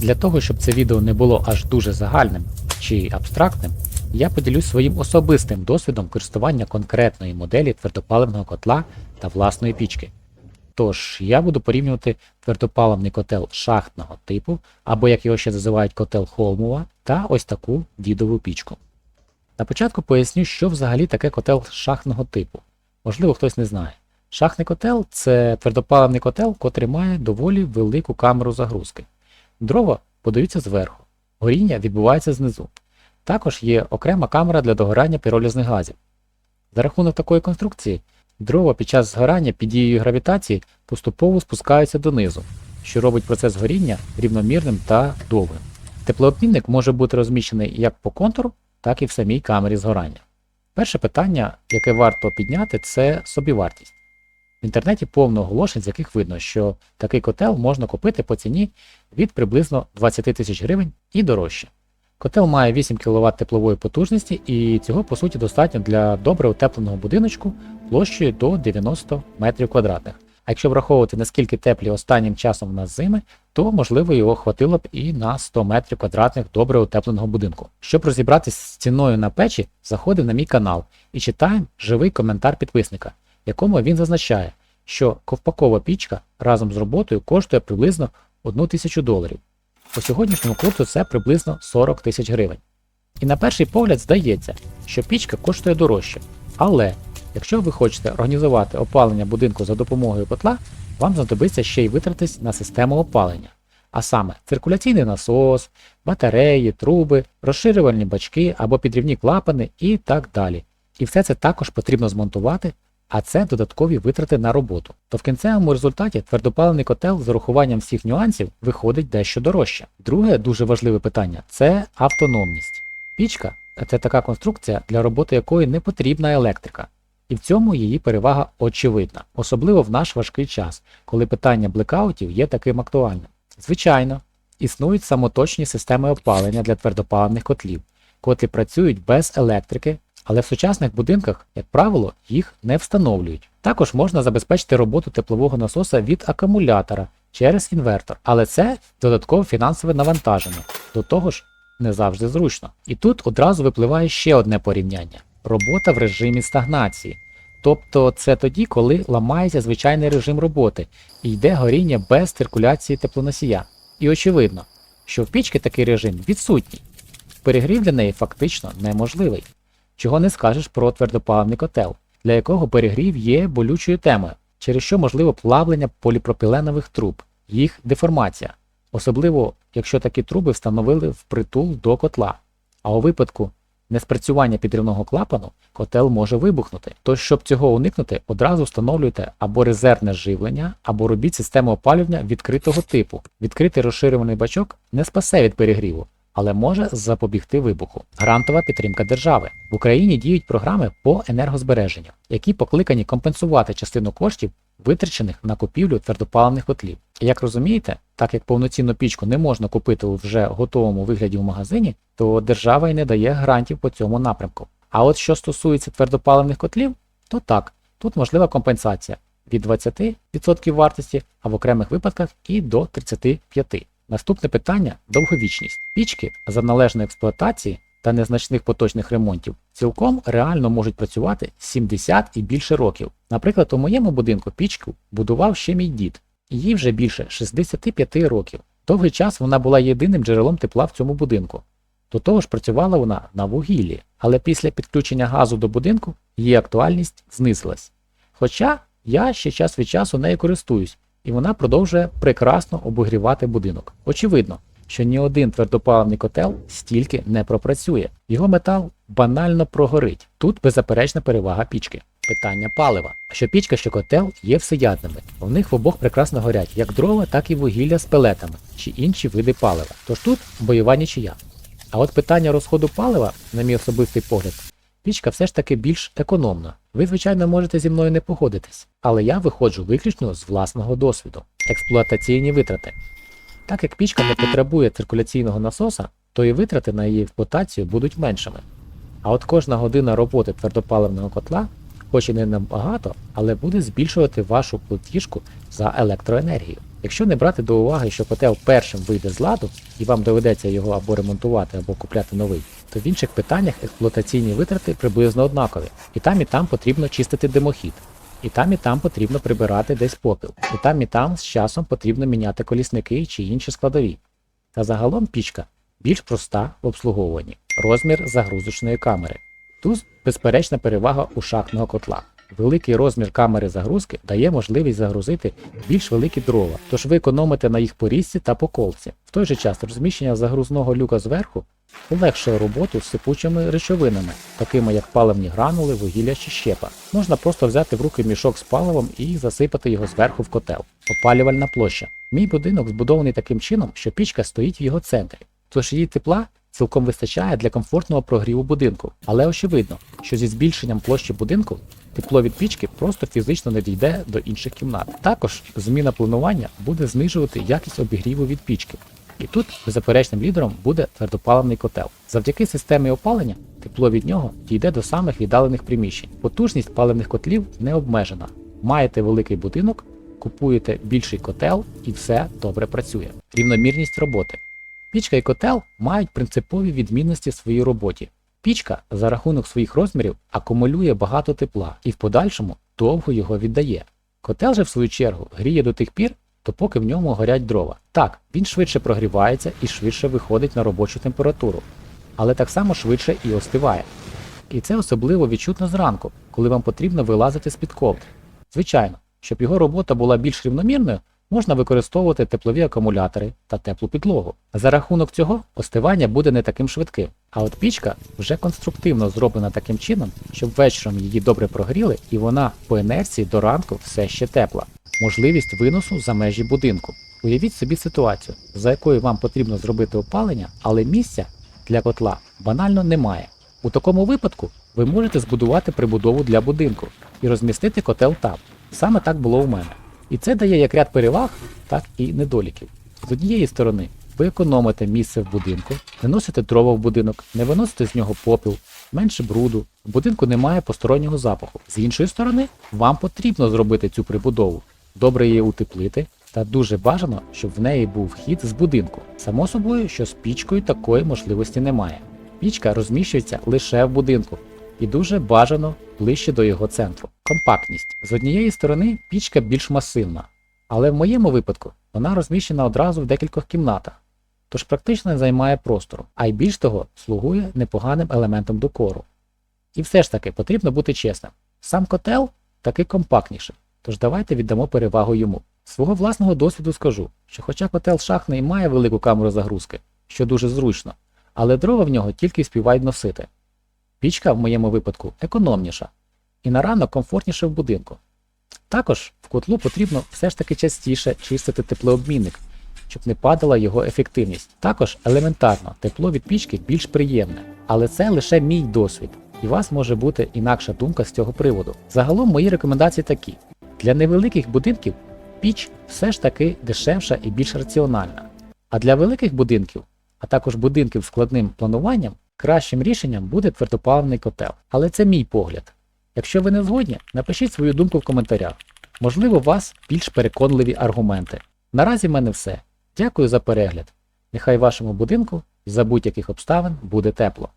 Для того, щоб це відео не було аж дуже загальним чи абстрактним, я поділюсь своїм особистим досвідом користування конкретної моделі твердопаливного котла та власної пічки. Тож я буду порівнювати твердопаливний котел шахтного типу, або як його ще називають котел Холмова, та ось таку дідову пічку. На початку поясню, що взагалі таке котел шахтного типу. Можливо, хтось не знає. Шахтний котел це твердопаливний котел, котрий має доволі велику камеру загрузки. Дрова подаються зверху, горіння відбувається знизу. Також є окрема камера для догорання піролізних газів. За рахунок такої конструкції, дрова під час згорання під дією гравітації поступово спускаються донизу, що робить процес горіння рівномірним та довгим. Теплообмінник може бути розміщений як по контуру, так і в самій камері згорання. Перше питання, яке варто підняти, це собівартість. В інтернеті повно оголошень, з яких видно, що такий котел можна купити по ціні від приблизно 20 тисяч гривень і дорожче. Котел має 8 кВт теплової потужності і цього по суті достатньо для добре утепленого будиночку площею до 90 метрів квадратних. А якщо враховувати наскільки теплі останнім часом у нас зими, то можливо його хватило б і на 100 метрів квадратних добре утепленого будинку. Щоб розібратись з ціною на печі, заходив на мій канал і читаємо живий коментар підписника, в якому він зазначає, що ковпакова пічка разом з роботою коштує приблизно 1 тисячу доларів. По сьогоднішньому курсу це приблизно 40 тисяч гривень. І на перший погляд здається, що пічка коштує дорожче. Але якщо ви хочете організувати опалення будинку за допомогою котла, вам знадобиться ще й витратись на систему опалення. А саме циркуляційний насос, батареї, труби, розширювальні бачки або підрівні клапани і так далі. І все це також потрібно змонтувати, а це додаткові витрати на роботу. То в кінцевому результаті твердопаливний котел з урахуванням всіх нюансів виходить дещо дорожче. Друге дуже важливе питання це автономність. Пічка це така конструкція, для роботи якої не потрібна електрика. І в цьому її перевага очевидна, особливо в наш важкий час, коли питання блекаутів є таким актуальним. Звичайно, існують самоточні системи опалення для твердопаливних котлів, котрі працюють без електрики, але в сучасних будинках, як правило, їх не встановлюють. Також можна забезпечити роботу теплового насоса від акумулятора через інвертор, але це додаткове фінансове навантаження, до того ж не завжди зручно. І тут одразу випливає ще одне порівняння робота в режимі стагнації. Тобто це тоді, коли ламається звичайний режим роботи і йде горіння без циркуляції теплоносія. І очевидно, що в пічки такий режим відсутній. Перегрів для неї фактично неможливий. Чого не скажеш про твердопаливний котел, для якого перегрів є болючою темою, через що можливо плавлення поліпропіленових труб, їх деформація, особливо якщо такі труби встановили впритул до котла. А у випадку неспрацювання підривного клапану котел може вибухнути. Тож, щоб цього уникнути, одразу встановлюйте або резервне живлення, або робіть систему опалювання відкритого типу. Відкритий розширюваний бачок не спасе від перегріву, але може запобігти вибуху. Грантова підтримка держави. В Україні діють програми по енергозбереженню, які покликані компенсувати частину коштів, витрачених на купівлю твердопаливних котлів. Як розумієте, так як повноцінну пічку не можна купити у вже готовому вигляді в магазині, то держава й не дає грантів по цьому напрямку. А от що стосується твердопаливних котлів, то так, тут можлива компенсація від 20% вартості, а в окремих випадках і до 35%. Наступне питання довговічність. Пічки за належної експлуатації та незначних поточних ремонтів цілком реально можуть працювати 70 і більше років. Наприклад, у моєму будинку пічку будував ще мій дід, їй вже більше 65 років. Довгий час вона була єдиним джерелом тепла в цьому будинку. До того ж працювала вона на вугіллі, але після підключення газу до будинку її актуальність знизилась. Хоча я ще час від часу нею користуюсь, і вона продовжує прекрасно обігрівати будинок. Очевидно, що ні один твердопаливний котел стільки не пропрацює. Його метал банально прогорить. Тут беззаперечна перевага пічки. Питання палива. Що пічка, що котел є всеядними. В них в обох прекрасно горять як дрова, так і вугілля з пелетами чи інші види палива. Тож тут бойова нічия. А от питання розходу палива, на мій особистий погляд, пічка все ж таки більш економна. Ви, звичайно, можете зі мною не погодитись, але я виходжу виключно з власного досвіду. Експлуатаційні витрати. Так як пічка не потребує циркуляційного насоса, то і витрати на її експлуатацію будуть меншими. А от кожна година роботи твердопаливного котла, хоч і не набагато, але буде збільшувати вашу платіжку за електроенергію. Якщо не брати до уваги, що котел першим вийде з ладу і вам доведеться його або ремонтувати, або купляти новий, то в інших питаннях експлуатаційні витрати приблизно однакові. І там, і там потрібно чистити димохід. І там, і там потрібно прибирати десь попіл. І там, і там з часом потрібно міняти колісники чи інші складові. Та загалом пічка більш проста в обслуговуванні. Розмір загрузочної камери. Тут безперечна перевага у шахтного котла. Великий розмір камери загрузки дає можливість загрузити більш великі дрова, тож ви економите на їх порізці та поколці. В той же час розміщення загрузного люка зверху полегшує роботу з сипучими речовинами, такими як паливні гранули, вугілля чи щепа. Можна просто взяти в руки мішок з паливом і засипати його зверху в котел. Опалювальна площа. Мій будинок збудований таким чином, що пічка стоїть в його центрі, тож її тепла цілком вистачає для комфортного прогріву будинку. Але очевидно, що зі збільшенням площі будинку тепло від пічки просто фізично не дійде до інших кімнат. Також зміна планування буде знижувати якість обігріву від пічки. І тут беззаперечним лідером буде твердопаливний котел. Завдяки системі опалення тепло від нього дійде до самих віддалених приміщень. Потужність паливних котлів не обмежена. Маєте великий будинок, купуєте більший котел і все добре працює. Рівномірність роботи. Пічка і котел мають принципові відмінності в своїй роботі. Пічка за рахунок своїх розмірів акумулює багато тепла і в подальшому довго його віддає. Котел же, в свою чергу, гріє до тих пір, допоки в ньому горять дрова. Так, він швидше прогрівається і швидше виходить на робочу температуру, але так само швидше і остиває. І це особливо відчутно зранку, коли вам потрібно вилазити з-під ковдри. Звичайно, щоб його робота була більш рівномірною, можна використовувати теплові акумулятори та теплу підлогу. За рахунок цього остивання буде не таким швидким. А от пічка вже конструктивно зроблена таким чином, щоб вечором її добре прогріли і вона по інерції до ранку все ще тепла. Можливість виносу за межі будинку. Уявіть собі ситуацію, за якою вам потрібно зробити опалення, але місця для котла банально немає. У такому випадку ви можете збудувати прибудову для будинку і розмістити котел там. Саме так було у мене. І це дає як ряд переваг, так і недоліків. З однієї сторони, ви економите місце в будинку, не носите дрова в будинок, не виносите з нього попіл, менше бруду, в будинку немає постороннього запаху. З іншої сторони, вам потрібно зробити цю прибудову, добре її утеплити, та дуже бажано, щоб в неї був вхід з будинку. Само собою, що з пічкою такої можливості немає. Пічка розміщується лише в будинку і дуже бажано ближче до його центру. Компактність. З однієї сторони пічка більш масивна, але в моєму випадку вона розміщена одразу в декількох кімнатах, тож практично не займає простору, а й більш того, слугує непоганим елементом декору. І все ж таки потрібно бути чесним. Сам котел таки компактніший, тож давайте віддамо перевагу йому. Свого власного досвіду скажу, що хоча котел шахтний і має велику камеру загрузки, що дуже зручно, але дрова в нього тільки співають носити. Пічка в моєму випадку економніша і на ранок комфортніше в будинку. Також в котлу потрібно все ж таки частіше чистити теплообмінник, щоб не падала його ефективність. Також елементарно тепло від пічки більш приємне, але це лише мій досвід, і у вас може бути інакша думка з цього приводу. Загалом мої рекомендації такі: для невеликих будинків піч все ж таки дешевша і більш раціональна. А для великих будинків, а також будинків з складним плануванням, кращим рішенням буде твердопаливний котел. Але це мій погляд. Якщо ви не згодні, напишіть свою думку в коментарях. Можливо, у вас більш переконливі аргументи. Наразі в мене все. Дякую за перегляд. Нехай вашому будинку за будь-яких обставин буде тепло.